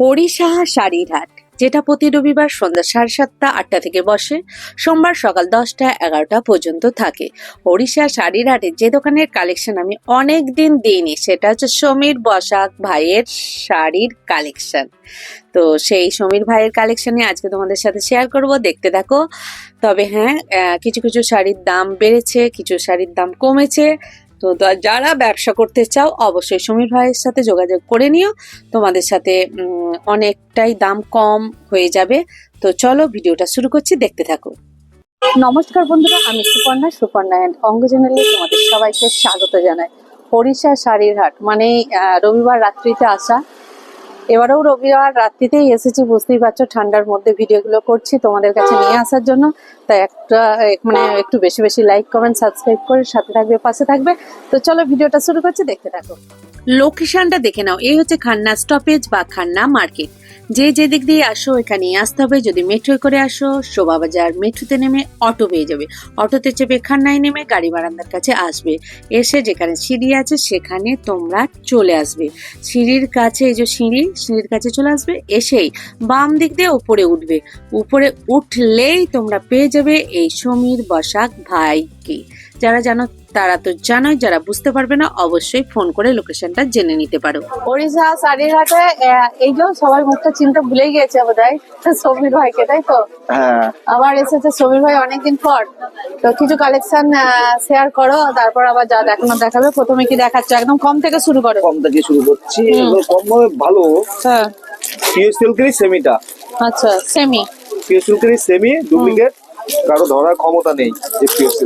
হরিসাহা শাড়ির হাট যেটা প্রতি রবিবার সন্ধ্যা সাড়ে সাতটা আটটা থেকে বসে, সোমবার সকাল দশটা এগারোটা পর্যন্ত থাকে। হরিষা শাড়ির হাটে যে দোকানের কালেকশন আমি অনেক দিন দিইনি, সেটা হচ্ছে সমীর বসাক ভাইয়ের শাড়ির কালেকশন তো সেই সমীর ভাইয়ের কালেকশনে আজকে তোমাদের সাথে শেয়ার করব, দেখতে থাকো। তবে হ্যাঁ কিছু কিছু শাড়ির দাম বেড়েছে, কিছু শাড়ির দাম কমেছে। তো যারা ব্যবসা করতে চাও, অবশ্যই সমীর ভাইয়ের সাথে যোগাযোগ করে নিও। তোমাদের সাথে অনেকটাই দাম কম হয়ে যাবে। তো চলো ভিডিওটা শুরু করছি, দেখতে থাকো। নমস্কার বন্ধুরা, আমি সুপর্ণা সুপর্ণা অ্যান্ড অঙ্গ চ্যানেলে তোমাদের সবাইকে স্বাগত জানাই। হরিষা শাড়ির হাট মানে রবিবার রাত্রিতে আসা। এবারেও রবিবার রাত্রিতেই এসেছি, বুঝতেই পারছ, ঠান্ডার মধ্যে ভিডিওগুলো করছি তোমাদের কাছে নিয়ে আসার জন্য। তাই একটা মানে একটু বেশি বেশি লাইক কমেন্ট সাবস্ক্রাইব করে সাথে থাকবে পাশে থাকবে। তো চলো ভিডিওটা শুরু করছি দেখতে থাকো। লোকেশনটা দেখে নাও। এই হচ্ছে খান্না স্টপেজ বা খান্না মার্কেট যে যে দিক দিয়ে আসো এখানে আসতে হবে। যদি মেট্রোয় করে আসো শোভাবাজার মেট্রোতে নেমে অটো পেয়ে যাবে। অটোতে চেপে খান্নায় নেমে গাড়ি বারান্দার কাছে আসবে। এসে যেখানে সিঁড়ি আছে সেখানে তোমরা চলে আসবে। সিঁড়ির কাছে এই যে সিঁড়ি সিঁড়ির কাছে চলে আসবে। এসেই বাম দিক দিয়ে উপরে উঠবে। উপরে উঠলেই তোমরা পেয়ে যাবে এই সমীর বসাক ভাইকে যারা জানো তারা তো জানোই যারা বুঝতে পারবে না অবশ্যই ফোন করে লোকেশনটা জেনে নিতে পারো। ওড়িশা হাটে এই যে সবাই মুখটা চিনতে ভুলেই গিয়েছে বোধ হয় সমীর ভাইকে তাই তো? হ্যাঁ। আবার এসেছে সমীর ভাই অনেকদিন পর। তো কিছু কালেকশন শেয়ার করো তারপর আবার যা দেখানো দেখাবে প্রথমে কি দেখাচ্ছ? একদম কম থেকে শুরু করো। কম থেকে শুরু করছি। কম ভালো। হ্যাঁ। সিল্কেরই সেমিটা আচ্ছা সেমি সিল্কেরই সেমি ডুপ্লিকেট কারও ধরার ক্ষমতা নেই সিল্ক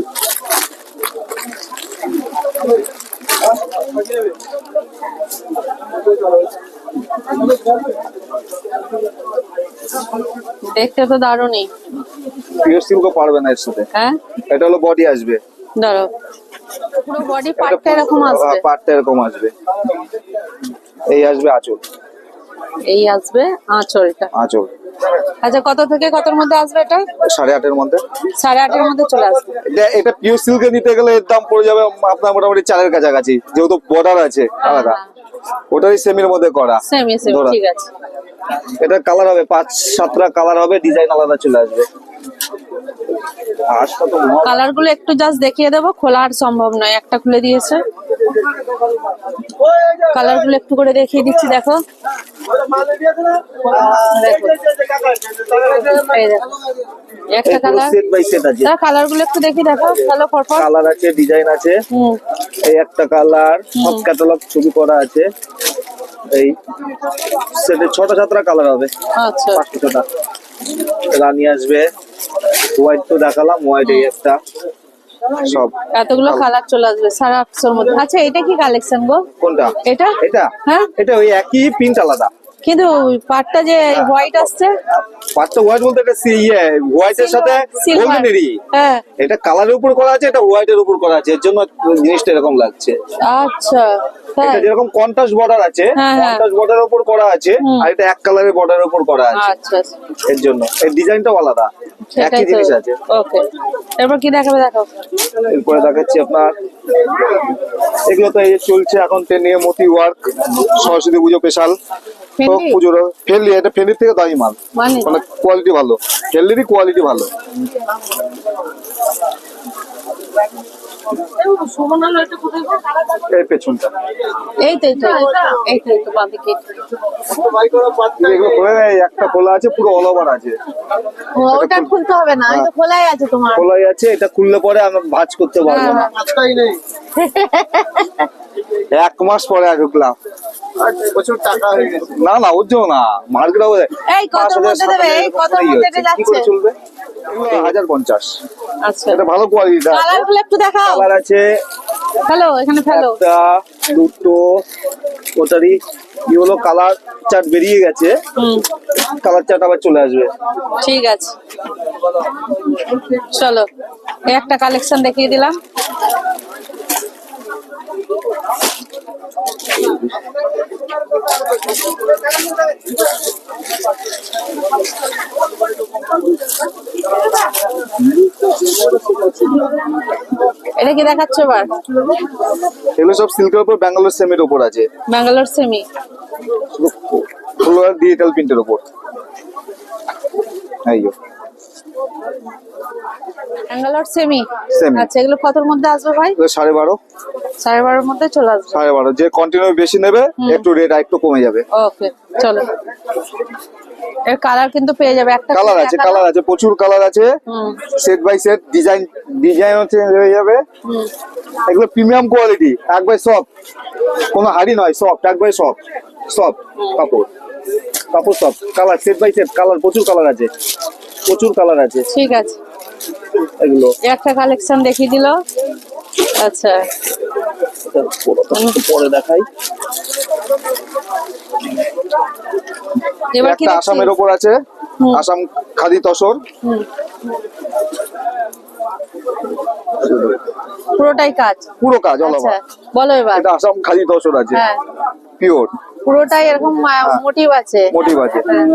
দেখতে তো দারুণই। পিও সিল্কও পারবে না এর সাথে। হ্যাঁ? এটা হলো বডি আসবে। ধরো পুরো বডি পার্টটা এরকম আসবে। পার্টটা এরকম আসবে। এই আসবে আঁচল। এই আসবে আঁচলটা। আঁচল। আচ্ছা কত থেকে কতর মধ্যে আসবে এটা? সাড়ে আটের মধ্যে। সাড়ে আটের মধ্যে চলে আসবে। এটা এটা পিও সিল্কে নিতে গেলে এর দাম পড়ে যাবে আপনার মোটামুটি চারের কাছাকাছি যেহেতু বর্ডার আছে আলাদা। ওটাই সেমির মধ্যে করা। Semi semi. ঠিক আছে। এটা কালার হবে পাঁচ সাতটা কালার হবে ডিজাইন আলাদা চলে আসবে। আশটা তো মহা- কালারগুলো একটু জাস্ট দেখিয়ে দেবো খোলা আর সম্ভব নয় একটা খুলে দিয়েছে। কালারগুলো একটু করে দেখিয়ে দিচ্ছি দেখো। একটা কালার সেট বাই সেট আছে। কালারগুলো একটু দেখি দেখো। ভালো পরপর। কালার আছে ডিজাইন আছে। এই একটা কালার সব ক্যাটালগ ছবি করা আছে। এই সেটে ছটা সাতটা কালার হবে। আচ্ছা। পাঁচটা ছটা। রানি আসবে। হোয়াইট তো দেখালাম হোয়াইট এই একটা। সব এতগুলো কালার চলে আসবে সারা আটশোর মধ্যে। আচ্ছা এটা কি কালেকশন গো? কোনটা? এটা? এটা? হ্যাঁ? এটা ওই একই প্রিন্ট আলাদা। কিন্তু পাটটা যে হোয়াইট আসছে? পাঁচটা হোয়াইট বলতে এটা সি- ইয়ে হোয়াইটের সাথে. গোল্ডেনেরই হ্যাঁ। এটা কালারের উপর করা আছে এটা হোয়াইটের উপর করা আছে এর জন্য জিনিসটা এরকম লাগছে। আচ্ছা এটা যেরকম কন্ট্রাস্ট বর্ডার আছে হ্যাঁ, হ্যাঁ। কন্ট্রাস্ট বর্ডারের উপর করা আছে আর এটা এক কালারের বর্ডারের উপর করা আছে। আচ্ছা আচ্ছা। এর জন্য। এর ডিজাইনটাও আলাদা। একই জিনিস আছে। ওকে। এরপর কি দেখাবে দেখাও। এরপরে দেখাচ্ছি আপনার। এগুলো তো এই চলছে এখন ট্রেনে মতি ওয়ার্ক সরস্বতী পুজো স্পেশাল? পুজোর ফেললি এটা ফেলির থেকে দামি মাল। মানে? মানে কোয়ালিটি ভালো। ফেললিরই কোয়ালিটি ভালো। এই পেছনটা। এই তো এই তো এই তো বাঁদিকে এগুলো খোলা নেই, একটা খোলা আছে পুরো অল ওভার আছে। ওটা খুলতে হবে না এই তো খোলাই আছে তোমার। খোলাই আছে এটা খুললে পরে আমি ভাজ করতে পারব না। এক মাস পরে আর ঢুকলাম। প্রচুর টাকা হয়ে গেছে। না না ওর জন্য না মার্কেট হবে এই কতর মধ্যে দেবে? এই কতর মধ্যে এটা যাচ্ছে? চলবে? এগুলো হাজার পঞ্চাশ। আচ্ছা। এটা ভালো কোয়ালিটিটা কালার একটু দেখাও। কালার আছে হ্যালো এখানে ফেলো। একটা দুটো ওটারই কি কালার চার্ট বেরিয়ে গেছে। কালার চার্ট আবার চলে আসবে। ঠিক আছে। চলো একটা কালেকশন দেখিয়ে দিলাম। এটা কি দেখাচ্ছে এবার এগুলো সব সিল্কের উপর ব্যাঙ্গালোর সেমির উপর আছে ব্যাঙ্গালোর সেমি ডিজিটাল প্রিন্টের উপর এই যে ব্যাঙ্গালোর সেমি Semi। আচ্ছা এগুলো কতর মধ্যে আসবে ভাই? সাড়ে বারো। সাড়ে বারোর মধ্যে চলে আসবে। সাড়ে বারো। যে কন্টিনিউ বেশি নেবে একটু রেট একটু কমে যাবে। ওকে চলো। এর কালার কিন্তু পেয়ে যাবে। একটা কালার আছে কালার আছে প্রচুর কালার আছে। সেট বাই সেট ডিজাইন ডিজাইনও চেঞ্জ হয়ে যাবে। এগুলো প্রিমিয়াম কোয়ালিটি একবার সফট কোনো হাড়ি নয় সফট একবার সফট সফট কাপড়। কাপড় soft colour set by set colour প্রচুর কালার আছে। প্রচুর কালার আছে। ঠিক আছে। এগুলো। একটা কালেকশন দেখিয়ে দিল। আচ্ছা। পরে দেখাই। এবার কি? আসামের ওপর আছে। আসাম খাদি তসর। হুম। পুরোটাই কাজ? পুরো কাজ আচ্ছা বলো এবার। এটা আসাম খাদি তসর আছে। হ্যাঁ। পিওর পুরোটাই এরকম মোটিভ আছে। মোটিভ আছে। হ্যাঁ।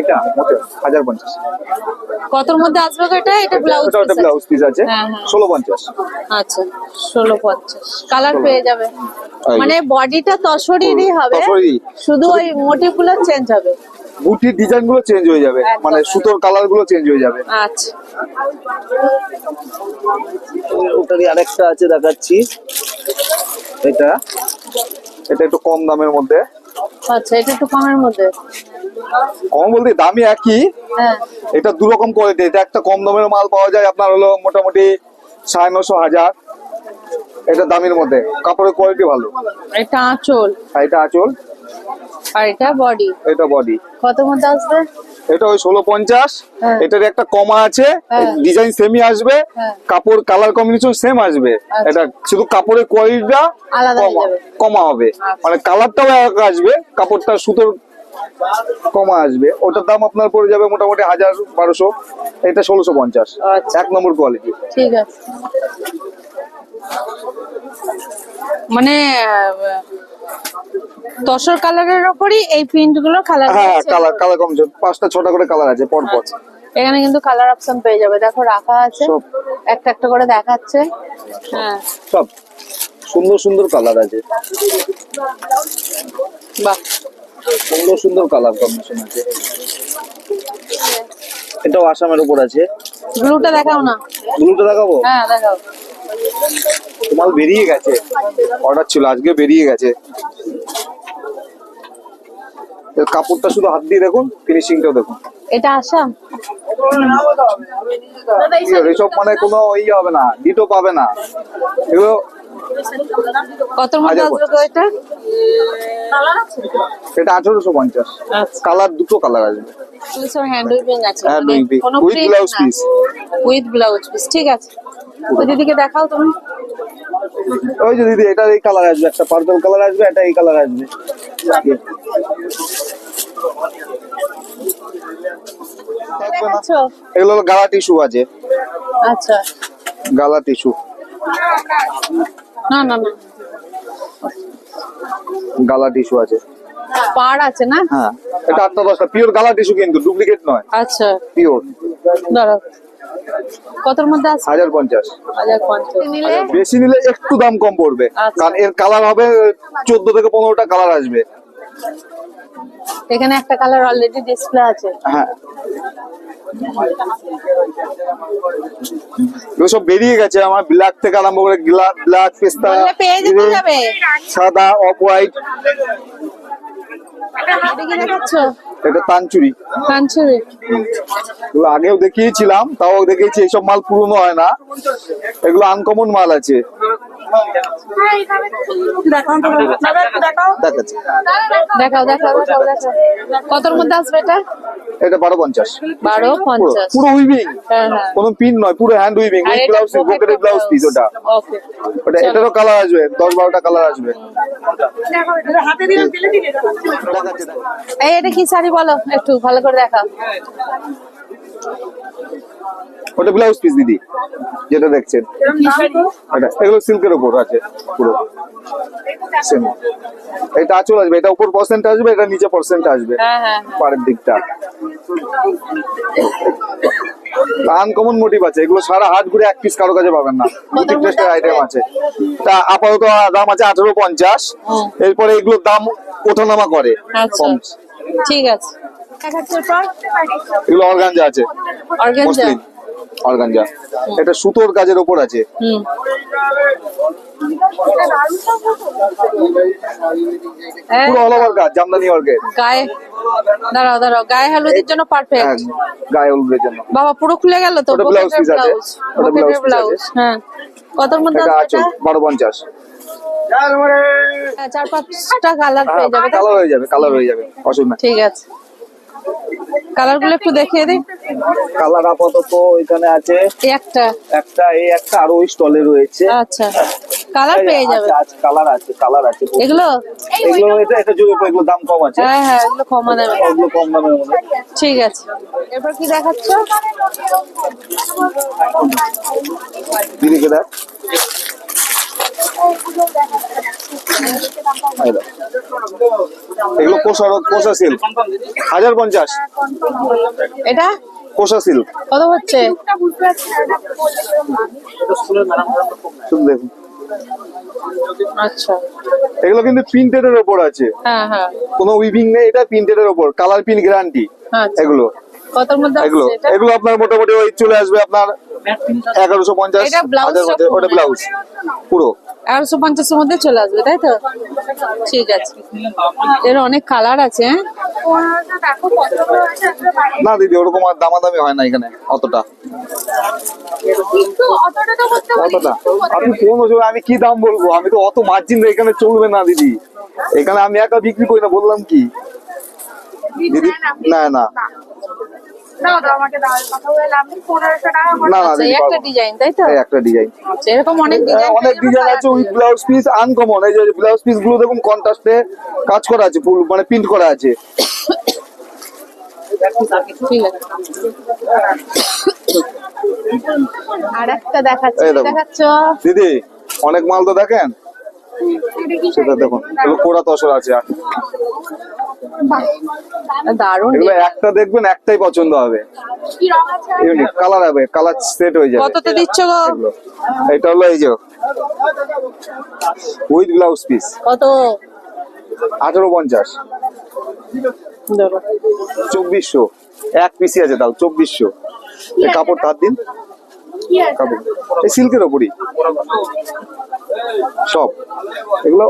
এটা মোটিভ হাজার পঞ্চাশ। কতর মধ্যে আসবে এটা? এটা ব্লাউজ এটা ব্লাউজ পিস আছে। হ্যাঁ, হ্যাঁ। ষোলো পঞ্চাশ। আচ্ছা ষোলো পঞ্চাশ। কালার পেয়ে যাবে। মানে বডিটা তসরিরই হবে। শুধু ওই মোটিভগুলো চেঞ্জ হবে। বুটির ডিজাইনগুলো চেঞ্জ হয়ে যাবে। মানে সুতোর কালারগুলো চেঞ্জ হয়ে যাবে। আচ্ছা। ওটারই আরেকটা আছে দেখাচ্ছি। এটা। এটা একটু কম দামের মধ্যে। আচ্ছা এটা একটু কমের মধ্যে। কম বলতে দামি একই। হ্যাঁ। এটা দু রকম কোয়ালিটি এটা একটা কম দামের মাল পাওয়া যায় আপনার হলো মোটামুটি সাড়ে নশো হাজার। এটা দামের মধ্যে কাপড়ের কোয়ালিটি ভালো। এটা আঁচল। এটা আঁচল? আর এটা বডি এটা বডি কত মধ্যে আসবে? এটা ওই ষোলো পঞ্চাশ হ্যাঁ। এটার একটা কমা আছে হ্যাঁ। ডিজাইন সেমি আসবে হ্যাঁ। কাপড় কালার কম্বিনেশন সেম আসবে আচ্ছা। এটা শুধু কাপড়ের কোয়ালিটিটা কমা হবে আচ্ছা। মানে কালারটাও এক আসবে কাপড়টা সুতোর কমা আসবে ওটার দাম আপনার পড়ে যাবে মোটামুটি হাজার বারোশো এটা ষোলোশো পঞ্চাশ আচ্ছা। এক নম্বর কোয়ালিটি ঠিক আছে মানে তসর কালারের ওপরই এই প্রিন্টগুলো কালার হ্যাঁ কালার কালার কম্বিনেশন পাঁচটা ছটা করে কালার আছে পর পর এখানে কিন্তু কালার অপশন পেয়ে যাবে। দেখো রাখা আছে। একটা একটা করে দেখাচ্ছে। হ্যাঁ। সব। সুন্দর সুন্দর কালার আছে। বাহ। সুন্দর সুন্দর কালার কম্বিনেশন আছে। এটাও আসামের উপর আছে। ব্লুটা দেখাও না। ব্লুটা দেখাবো? হ্যাঁ দেখাও। মাল বেরিয়ে গেছে। অর্ডার ছিল আজকে বেরিয়ে গেছে। কাপড়টা শুধু হাত দিয়ে দেখুন ফিনিশিংটাও দেখুন। এটা আসাম এসব মানে কোনো ইয়ে হবে না ডিটো পাবে না। এগুলো কত এটা? এটা আঠারোশো পঞ্চাশ। আচ্ছা। কালার দুটো কালার আছে. উইথ ব্লাউজ পিস ঠিক আছে। তো দিদিকে দেখাও তুমি। ওই যে দিদি এটা এই কালার আসবে একটা পার্পল কালার আসবে এটা এই কালার আসবে। এগুলো হলো গালা টিস্যু আছে। আচ্ছা। গালা টিস্যু। না না না। গালা টিস্যু আছে। পাড় আছে না? হ্যাঁ এটা আটটা দশটা পিওর গালা টিস্যু কিন্তু ডুপ্লিকেট নয়। আচ্ছা। পিওর ধরো। কতর মধ্যে আছে? হাজার পঞ্চাশ। নিলে? বেশি নিলে একটু দাম কম পড়বে। আচ্ছা। কারণ এর কালার হবে চোদ্দ থেকে পনেরোটা কালার আসবে। এখানে একটা কালার অলরেডি ডিসপ্লে আছে। হ্যাঁ। সব বেরিয়ে গেছে আমার ব্ল্যাক থেকে আরম্ভ করে ব্ল্যাক পেস্তা সাদা অফ হোয়াইট এটা তানচুরি। আগেও দেখিয়েছিলাম তাও দেখিয়েছি এইসব মাল পুরনো হয় না। এগুলো আনকমন মাল আছে। দেখাও দেখাও। দেখাও দেখাও কতর মধ্যে আসবে এটা? এটা বারো পঞ্চাশ। বারো পুরো পঞ্চাশ। পুরো উইভিং হ্যাঁ হ্যাঁ। কোনো পিন নয় পুরো hand weaving with blouse blouse piece ওটা। ওটা এটারও কালার আসবে দশ বারোটা কালার আসবে। এই এটা কি শাড়ি বলো? একটু ভালো করে দেখাও। ওটা ব্লাউজ পিস দিদি যেটা দেখছেন। এটা এগুলো সিল্কের উপর আছে পুরো। সেম এটা আঁচল আসবে এটা উপর পার্সেন্ট আসবে এটা নিচে পার্সেন্ট আসবে হ্যাঁ হ্যাঁ পাড়ের দিকটা। আনকমন মোটিভ আছে এগুলো সারা হাট ঘুরে এক পিস কারও কাছে পাবেন না। আইটেম আছে? তা আপাতত দাম আছে আঠারো পঞ্চাশ। এরপরে এগুলোর দাম ওঠানামা করে আচ্ছা। ঠিক আছে। দেখাচ্ছে পর এগুলো অর্গানজা আছে। অর্গানজা? অর্গানজা। এটা সুতোর কাজের ওপর আছে। হ্যাঁ, পুরো অল ওভার কাজ জামদানি ওয়ার্কের গায়ে। দাঁড়াও দাঁড়াও গায়ে হলুদের জন্য পারফেক্ট হ্যাঁ গায়ে হলুদের জন্য। বাবা পুরো খুলে গেল তো blouse আছে। ব্লাউজ হ্যাঁ। কতর মধ্যে আছে আঁচল এটা? বারো পঞ্চাশ। হ্যাঁ, চার পাঁচটা কালার পেয়ে যাবে কালার হয়ে যাবে কালার হয়ে যাবে অসুবিধা ঠিক আছে। কালারগুলো একটু দেখিয়ে দিই। কালার আপাতত এখানে আছে। একটা। একটা এই একটা আরও ওই স্টলে রয়েছে। আচ্ছা। কালার পেয়ে যাবে। কালার আছে কালার আছে এগুলো? এগুলো এটা এটা জুড়ে এগুলো দাম কম আছে। হ্যাঁ হ্যাঁ এগুলো কমা দেবে এগুলো কম মধ্যে ঠিক আছে। এরপর কি দেখাচ্ছ? দিদিকে দেখ। এগুলো কোষা কোষা সিল্ক। হাজার পঞ্চাশ। এটা? কোষা সিল্ক। কত হচ্ছে? দেখুন আচ্ছা। এগুলো কিন্তু প্রিন্টেড এর ওপর আছে। হ্যাঁ হ্যাঁ। কোনো উইভিং নেই এটা প্রিন্টেড এর ওপর। কালার প্রিন্ট গ্যারান্টি আচ্ছা। এগুলো। কতর মধ্যে এগুলো। এগুলো আপনার মোটামুটি ওই চলে আসবে আপনার এগারোশো পঞ্চাশ হাজার ওটা ব্লাউজ পুরো। এগারোশো পঞ্চাশের মধ্যে চলে আসবে তাই তো? ঠিক আছে। এর অনেক কালার আছে হ্যাঁ? না দিদি ওরকম আর দামাদামি হয় না এখানে অতটা। অতটা আপনি কোন ওজনে আমি কি দাম বলব? আমি তো অত মার্জিন এখানে চলবে না দিদি। এখানে আমি একা বিক্রি করি না বললাম কি? দিদি না। না। দাও দাও আমাকে দাও কথা বলে লাভ নেই পনেরোশো টাকা না না আচ্ছা দিদি এই একটা ডিজাইন তাই তো? একটা ডিজাইন আচ্ছা, এরকম অনেক ডিজাইন অনেক ডিজাইন আছে উইথ ব্লাউজ পিস আনকমন এই যে ব্লাউজ পিসগুলো দেখুন কন্ট্রাস্টে কাজ করা আছে ফুল মানে প্রিন্ট করা আছে। আর একটা দেখাচ্ছি দেখাচ্ছ? দিদি অনেক মাল তো দেখেন? সেটা দেখুন কোড়া তসর আছে এগুলো একটা দেখবেন একটাই পছন্দ হবে। ইউনিক কালার হবে কালার সেট হয়ে যাবে। কততে দিচ্ছ গো? এটা হলো এই যে উইথ ব্লাউজ পিস। কত? আঠারো পঞ্চাশ। চব্বিশশো। এক পিসি আছে তাও চব্বিশশো। কাপড় তার দিন। কাপড়। এই সিল্কের ওপরই। সব। এগুলো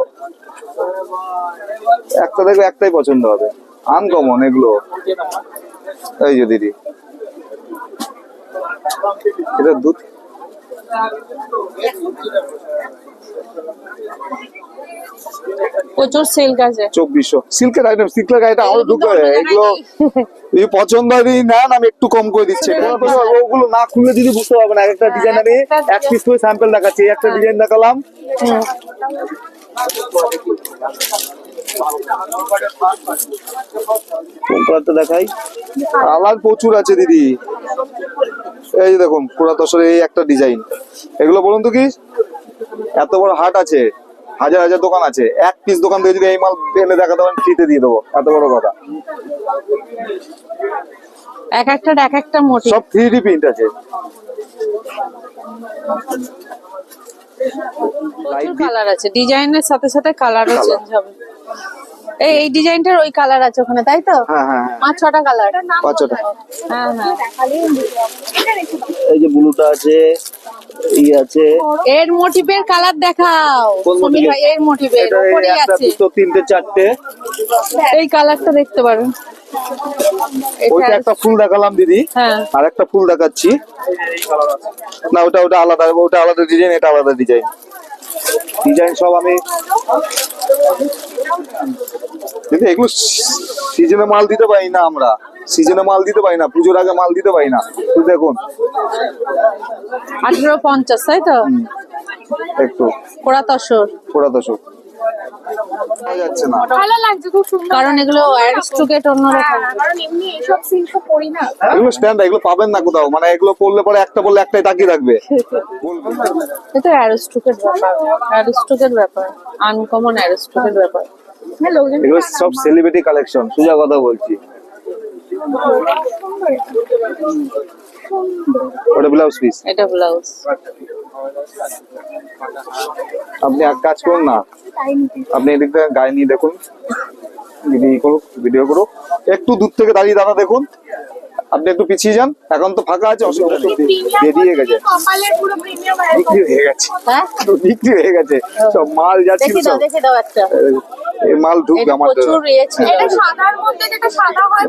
একটা দেখবে একটাই পছন্দ হবে। আনকমন এগুলো। এই যে দিদি। এটা দুধ প্রচুর সিল্ক আছে। চব্বিশশো। সিল্কের আইটেম সিল্কের আইটেম আরও ঢুকে। এগুলো এই পছন্দ যদি নেন আমি একটু কম করে দিচ্ছি। ওগুলো না খুললে যদি বুঝতে পারবেন এক একটা ডিজাইন আমি এক পিস করে স্যাম্পল দেখাচ্ছি একটা ডিজাইন দেখালাম। কোনটা দেখাই? কালার প্রচুর আছে দিদি। এই যে দেখুন পুরা দশরের এই একটা ডিজাইন। এগুলো বলুন তো কি? এত বড় হাট আছে হাজার হাজার দোকান আছে। এক পিস দোকান থেকে যদি এই মাল এনে দেখাতে পারেন ফ্রিতে দিয়ে দেবো। এত বড় কথা। এক একটা এক একটা মোটি সব থ্রি ডি প্রিন্ট আছে। কালার আছে। ডিজাইনের সাথে সাথে কালারও চেঞ্জ হবে। এই এই ডিজাইনটার ওই কালার আছে ওখানে তাই তো? হ্যাঁ হ্যাঁ হ্যাঁ। পাঁচ ছটা কালার হ্যাঁ হ্যাঁ। এই যে ব্লুটা আছে এই আছে। এর মোটিভের কালার দেখাও। সমীর ভাই এর মোটিভের আছে। তিনটে চারটে। এই কালারটা দেখতে ওইটা একটা ফুল দেখালাম দিদি। হ্যাঁ। আর একটা ফুল দেখাচ্ছি। না ওটা ওটা আলাদা ওটা আলাদা ডিজাইন এটা আলাদা ডিজাইন। ডিজাইন সব আমি কিন্তু এগুলো সিজনে মাল দিতে পারি না আমরা। সিজনে মাল দিতে পারি না পুজোর আগে মাল দিতে পারি না। তো দেখুন। আঠেরো পঞ্চাশ তাই তো? একটু। কোড়া তসর। ভালো লাগছে খুব সুন্দর। কারণ এগুলো অ্যারিস্টোকেট অন্যরকম হ্যাঁ, কারণ এমনি এইসব সিল্ক পরি না। এগুলো স্ট্যান্ড এগুলো পাবেন না কোথাও। মানে এগুলো পড়লে পরে একটা বললে একটাই তাকিয়ে থাকবে। এটা অ্যারিস্টোকেট ব্যাপার। অ্যারিস্টোকেট ব্যাপার। আনকমন অ্যারিস্টোকেট ব্যাপার। এগুলো সব সেলিব্রিটি কালেকশন সোজা কথা বলছি। ওটা ব্লাউজ পিস এটা ব্লাউজ আপনি এক কাজ করুন না আপনি এদিকটা গায়ে নিয়ে দেখুন ভিডিও করুক ভিডিও করুক। একটু দূর থেকে দাঁড়িয়ে দাঁড়া দেখুন। আপনি একটু পিছিয়ে যান এখন তো ফাঁকা আছে অসুবিধা বেরিয়ে গেছে। প্রিমিয়াম বিক্রি হয়ে গেছে। হ্যাঁ? বিক্রি হয়ে গেছে। সব মাল যাচ্ছে সব। মাল ঢুকবে আমার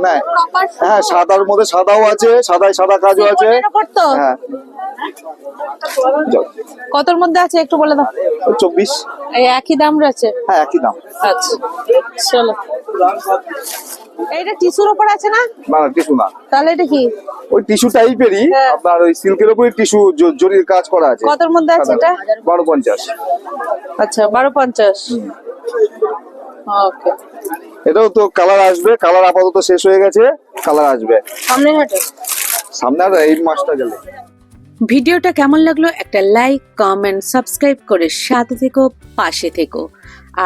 হয়। প্রপার হ্যাঁ সাদার মধ্যে সাদাও আছে সাদায় সাদা কাজও আছে। হ্যাঁ। কতর মধ্যে আছে একটু বলে দাও। চব্বিশ। এই একই দাম রয়েছে? হ্যাঁ একই দাম। আচ্ছা চলো। এইটা টিস্যুর উপর আছে না? না টিস্যু না। তাহলে এটা কি? ওই টিস্যু টাইপেরই হ্যাঁ। আপনার ওই সিল্কের উপরে টিস্যু জরির কাজ করা আছে। কতর মধ্যে আছে এটা? বারো পঞ্চাশ। আচ্ছা বারো পঞ্চাশ। ওকে। এটাও তো কালার আসবে কালার আপাতত শেষ হয়ে গেছে কালার আসবে। সামনে হাটে। সামনে আর এই মাসটা গেলে। ভিডিওটা কেমন লাগল একটা লাইক কমেন্ট সাবস্ক্রাইব করে সাথে থেকো, পাশে থেকো।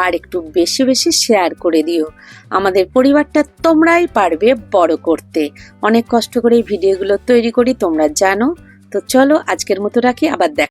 আর একটু বেশি বেশি শেয়ার করে দিও। আমাদের পরিবারটা তোমরাই পারবে বড় করতে। অনেক কষ্ট করে এই ভিডিওগুলো তৈরি করি, তোমরা জানো। তো চলো, আজকের মতো রাখি, আবার দেখ